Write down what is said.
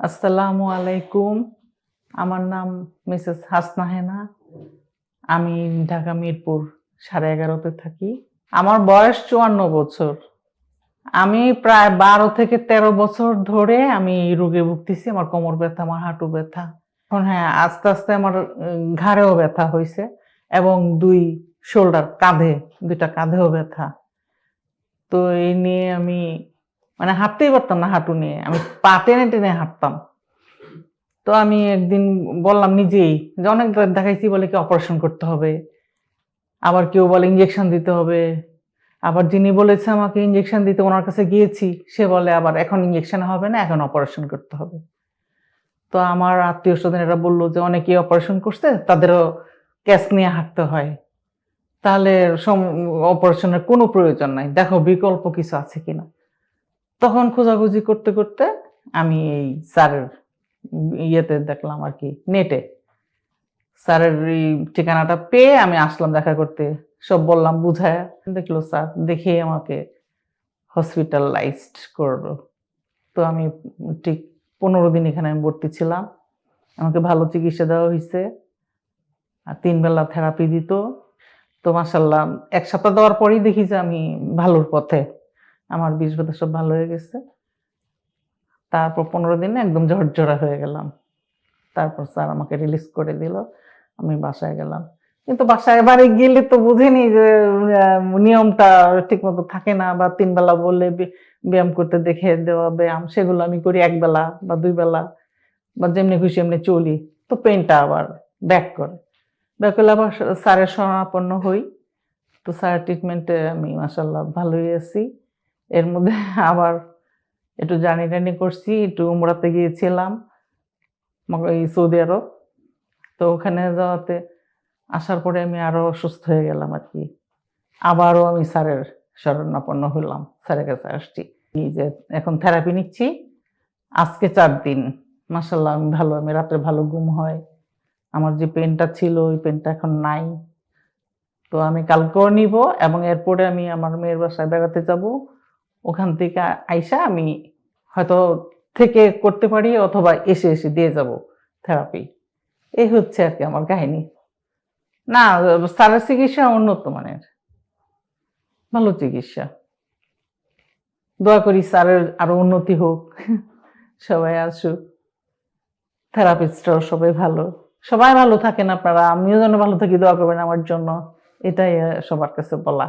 আসসালামু আলাইকুম। আমার নাম মিসেস হাসনা হেনা। আমি ঢাকা মিরপুর সাড়ে এগারোতে থাকি। আমার বয়স চুয়ান্ন বছর। আমি প্রায় বারো থেকে তেরো বছর ধরে আমি রোগে ভুগতেছি। আমার কোমর ব্যথা, আমার হাঁটু ব্যথা। এখন হ্যাঁ আস্তে আস্তে আমার ঘাড়েও ব্যথা হয়েছে এবং দুই শোল্ডার কাঁধে, দুইটা কাঁধেও ব্যথা। তো এই নিয়ে আমি মানে হাঁটতেই পারতাম না হাঁটু নিয়ে। আমি পা টেনে টেনে হাঁটতাম। তো আমি একদিন বললাম নিজেই যে অনেক দেখাইছি বলে কি অপারেশন করতে হবে। আবার কেউ বলে ইঞ্জেকশন দিতে হবে। আবার যিনি বলেছে আমাকে ইঞ্জেকশন দিতে, ওনার কাছে গিয়েছি, সে বলে আবার এখন ইঞ্জেকশন হবে না, এখন অপারেশন করতে হবে। তো আমার আত্মীয় স্বজন এরা বলল যে অনেকেই অপারেশন করছে, তাদেরও ক্যাশ নিয়ে হাঁটতে হয়। তাহলে অপারেশনের কোনো প্রয়োজন নাই। দেখো বিকল্প কিছু আছে কিনা। তখন খোঁজাখুঁজি করতে করতে আমি এই স্যারের ইয়েতে দেখলাম আর কি নেটে স্যারের এই ঠিকানাটা পেয়ে আমি আসলাম দেখা করতে। সব বললাম, বুঝায়, দেখল স্যার দেখে আমাকে হসপিটালাইজড করল। তো আমি ঠিক পনেরো দিন এখানে আমি ভর্তি ছিলাম। আমাকে ভালো চিকিৎসা দেওয়া হয়েছে আর তিন বেলা থেরাপি দিত। তো মাসাল্লাহ এক সপ্তাহ দেওয়ার পরেই দেখি যে আমি ভালোর পথে। আমার বিষ ব্যথা সব ভালো হয়ে গেছে। তারপর পনেরো দিনে একদম ঝরঝরা হয়ে গেলাম। তারপর স্যার আমাকে রিলিজ করে দিল। আমি বাসায় গেলাম। কিন্তু বাসায় বাড়ি গেলে তো বুঝিনি যে নিয়মটা ঠিক মতো থাকে না বা তিন বেলা বললে ব্যায়াম করতে দেখে দেওয়া ব্যায়াম, সেগুলো আমি করি এক বেলা বা দুই বেলা বা যেমনি খুশি এমনি চলি। তো পেনটা আবার ব্যাক করে। ব্যাক করলে আবার স্যারের শরণাপন্ন হই। তো স্যারের ট্রিটমেন্টে আমি মাসাল্লাহ ভালোই আছি। এর মধ্যে আবার একটু জানি টানি করছি, একটু উমরাতে গিয়েছিলাম এই সৌদি আরব। তো ওখানে যাওয়াতে আসার পরে আমি আরও অসুস্থ হয়ে গেলাম আর কি। আবারও আমি স্যারের শরণাপন্ন হলাম, স্যারের কাছে আসছি। এই যে এখন থেরাপি নিচ্ছি, আজকে চার দিন। মাসাল্লাহ আমি ভালো, আমি রাত্রে ভালো ঘুম হয়। আমার যে পেনটা ছিল, ওই পেনটা এখন নাই। তো আমি কালকেও নিব এবং এরপরে আমি আমার মেয়ের বাসায় বেড়াতে যাব। ওখান থেকে আইসা আমি হয়তো থেকে করতে পারি অথবা এসে এসে দিয়ে যাব থেরাপি এই হচ্ছে আর কি আমার কাহিনী। না স্যারের চিকিৎসা উন্নত মানের। ভালো চিকিৎসা। দোয়া করি স্যারের আরও উন্নতি হোক। সবাই আসুক। থেরাপিস্টরাও সবাই ভালো। সবাই ভালো থাকেন আপনারা। আমিও যেন ভালো থাকি, দোয়া করবেন আমার জন্য। এটাই সবার কাছে বলা।